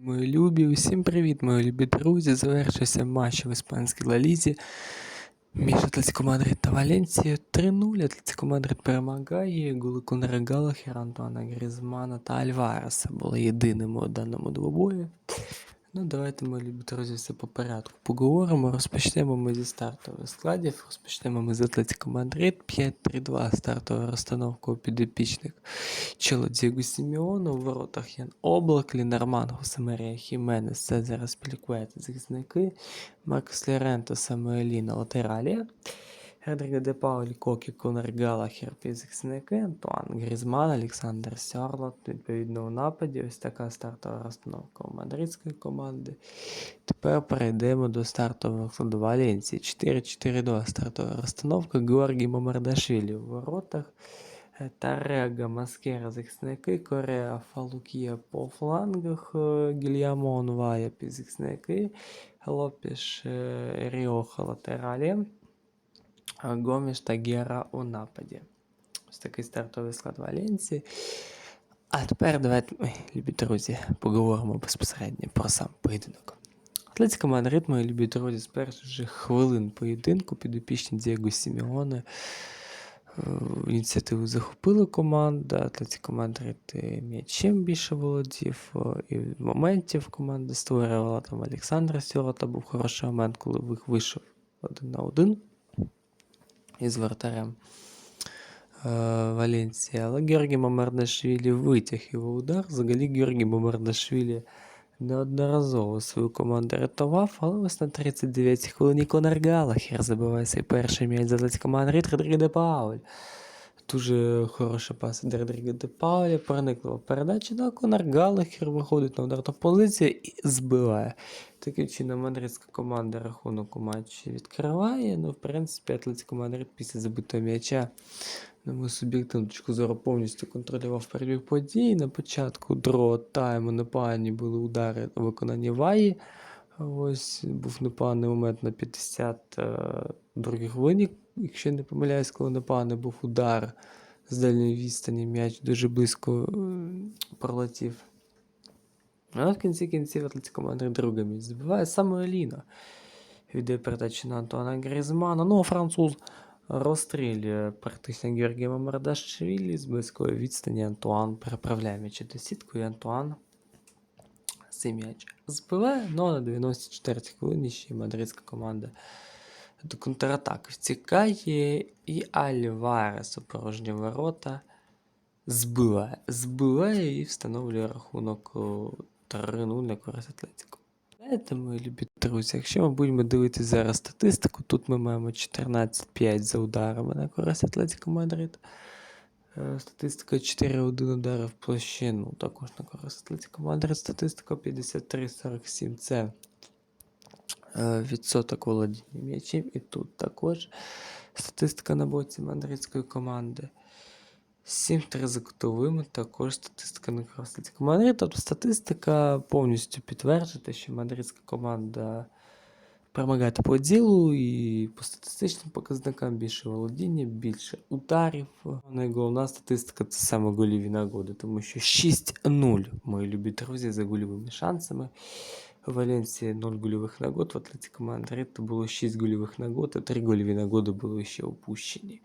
Мої любі, усім привіт, мої любі друзі. Завершився матч в іспанській лалізі між Атлетико Мадрид та Валенсією. 3-0 Атлетико Мадрид перемагає. Голи Конора Галахера, Антуана Грізмана та Альвареса були єдиними у даному двобої. Ну, давайте, мої любі друзі, все по порядку поговоримо. Розпочнемо ми зі стартових складів. Розпочнемо ми з Атлетико Мадрид. 5-3-2 стартова розстановка у підопічник Чело Дієго Сіміону. У воротах Ян Облак, Лінарман, Хосемерія Хіменес, Цезара Спіліквет, захисники, Маркос Леренто, Самуелі на латералі. Редріго Де Паулі, Кокі, Конор Галахер, захисники, Антуан Грізман, Олександр Сьорлот, відповідно у нападі. Ось така стартова розстановка у мадридської команди. Тепер перейдемо до стартового складу Валенції. 4-4-2 стартова розстановка. Георгій Мамардашвілі в воротах. Тарега, Маскера, захисники, Корея, Фалукія по флангах, е, Гільямо Онвая, Лопіш, е, Ріоха латералі. Гоміш та Гера у нападі. Ось такий стартовий склад Валенції. А тепер давайте, ой, любі друзі, поговоримо безпосередньо про сам поєдинок. Атлетика Мадрид, мої любі друзі, з перших же хвилин поєдинку підопічні Дієго Сіміоне е, ініціативу захопила команда. Атлетика Мадрид е, м'ячем більше володів, е, і моментів команда створювала. Там Олександра Сьорота був хороший момент, коли вийшов один на один із вратарем е, Валенції. Але Георгій Мамардашвілі витяг його удар. Взагалі Георгій Мамардашвілі неодноразово свою команду рятував, але ось на 39-й хвилині Конор Галахер забиває свій перший м'яч за Атлетико Мадрид де Пауль. Дуже хороша пас від Родріго де Пауля, проникла передача, на Конор Галахер виходить на ударну позицію і збиває. Таким чином, мадридська команда рахунок у матчі відкриває. Ну, в принципі, Атлетико Мадрид після забитого м'яча, на мою суб'єктивну точку зору, повністю контролював перебіг подій. На початку другого тайму непогані були удари у виконанні Ваї. Ось був непоганий момент на 52-й хвилині, якщо не помиляюсь, коли непоганий був удар з дальньої відстані, м'яч дуже близько е, пролетів. А в кінці кінців Атлетико Мадрид друге місце забиває саме Еліна. Віддає передачу на Антуана Грізмана. Ну, а француз розстрілює практично Георгія Мамардашвілі з близької відстані. Антуан переправляє м'яч до сітку, і Антуан цей м'яч збиває. Ну, а на 94-й хвилині ще мадридська команда до контратаки втікає. І Альварес порожні ворота збиває. Збиває і встановлює рахунок 3-0 на користь Атлетико. Знаєте, мої любі друзі, якщо ми будемо дивитися зараз статистику, тут ми маємо 14-5 за ударами на користь Атлетико Мадрид. Е, Статистика 4-1 удари в площину, також на користь Атлетико Мадрид. Статистика 53-47. Це е, відсоток володіння м'ячем. І тут також статистика на боці мадридської команди. 7-3 за кутовими, також статистика на користь Атлетико Мадрид. Тобто статистика повністю підтверджує, що мадридська команда перемагає по ділу і по статистичним показникам більше володіння, більше ударів. Найголовна статистика це саме гольові нагоди, тому що 6-0, мої любі друзі, за гольовими шансами. В Валенсії 0 гольових нагод, в Атлетико Мадрид було 6 гольових нагод, а 3 гольові нагоди були ще опущені.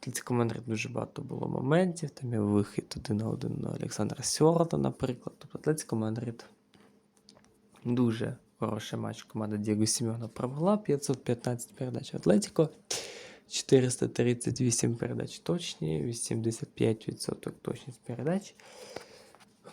Атлетико Мадрид дуже багато було моментів, там є вихід один на один на Олександра Сьорда, наприклад. Тобто Атлетико Мадрид дуже хороший матч. Команда Дієго Сімеона провела 515 передач Атлетико. 438 передач точні, 85% точність передач.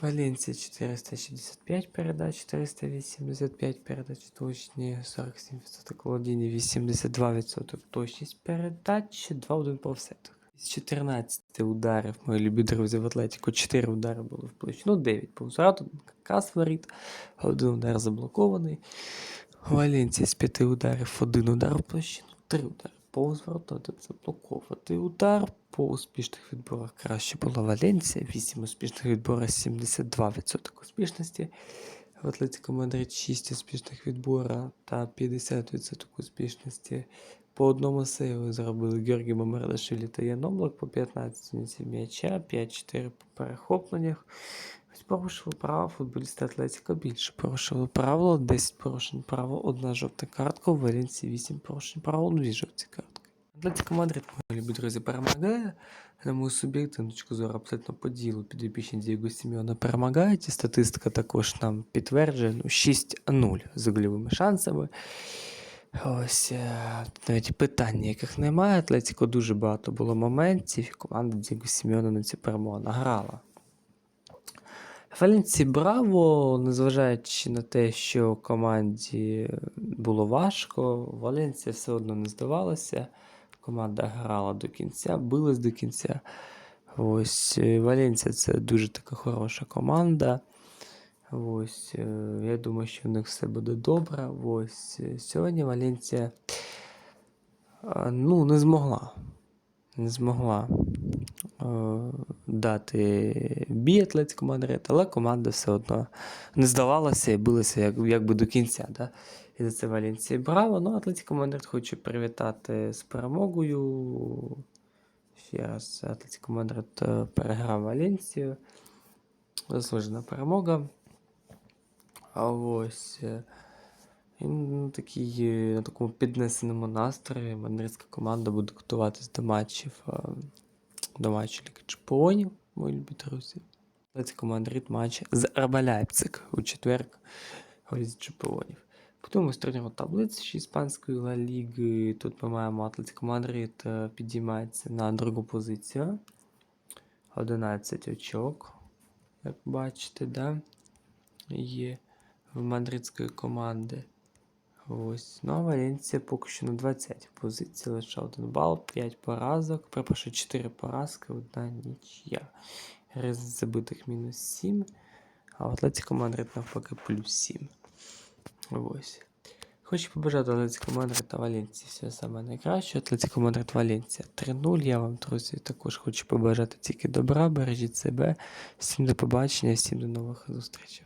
Валенсія 465 передач, 485 передач точні, 47% володіння, 82% точність передач, 2-1 по офсетах. З 14 ударів, мої любі друзі, в Атлетико 4 удари було в площину, 9 по врату, кас воріт, один удар заблокований. Валенсія з 5 ударів, один удар в площину, 3 удари повз ворота, один удар. По успішних відборах краще була Валенсія, 8 успішних відборів, 72% успішності. В Атлетико Мадрид 6 успішних відбора та 50% успішності. По одному сейву зробили Георгій Мамардашвілі та Ян Облак по 15 зніців м'яча, 5-4 по перехопленнях. Ось порушили право футболіста Атлетіко більше. Порушили правило, 10 порушень правил, одна жовта картка, у Валенції 8 порушень правил, дві жовті картки. Атлетіко Мадрид, мої любі друзі, перемагає. На мою суб'єктивну точку зору абсолютно по ділу підопічні Дієго Сімеона перемагають. І статистика також нам підтверджує ну, 6-0 з гольовими шансами. Ось е, навіть питань ніяких немає. Атлетіко дуже багато було моментів, і команда Дієго Сімеона на цю перемогу награла. Валенції браво, незважаючи на те, що команді було важко, Валенція все одно не здавалася. Команда грала до кінця, билась до кінця. Ось е, Валенція це дуже така хороша команда. Ось, е, я думаю, що в них все буде добре. Ось е, сьогодні Валенція ну, не змогла. Не змогла е, дати бій Атлетико Мадрид, але команда все одно не здавалася і билася як, якби до кінця. Да? І за це Валенції браво. Ну, Атлетико Мадрид хочу привітати з перемогою. Ще раз Атлетико Мадрид переграв Валенцію. Заслужена перемога. А ось. е, І е, на такому піднесеному настрої мадридська команда буде готуватись до матчів е, до матчу Ліги Чемпіонів, мої любі друзі. Атлетико Мадрид матч з РБ у четвер у Лізі Чемпіонів. Потім з таблиці іспанської Ла Ліги. Тут ми маємо Атлетико Мадрид е, підіймається на другу позицію. 11 очок, як бачите, да? є в мадридської команди. Ось. Ну, а Валенція поки що на 20 позиції, лише один бал, 5 поразок, перепрошую, 4 поразки, одна нічия. Ризик забитих мінус 7, а в Атлетико Мадрид навпаки плюс 7. Ось. Хочу побажати Атлетико Мадрид та Валенції все саме найкраще. Атлетико Мадрид Валенція 3-0. Я вам, друзі, також хочу побажати тільки добра, бережіть себе. Всім до побачення, всім до нових зустрічей.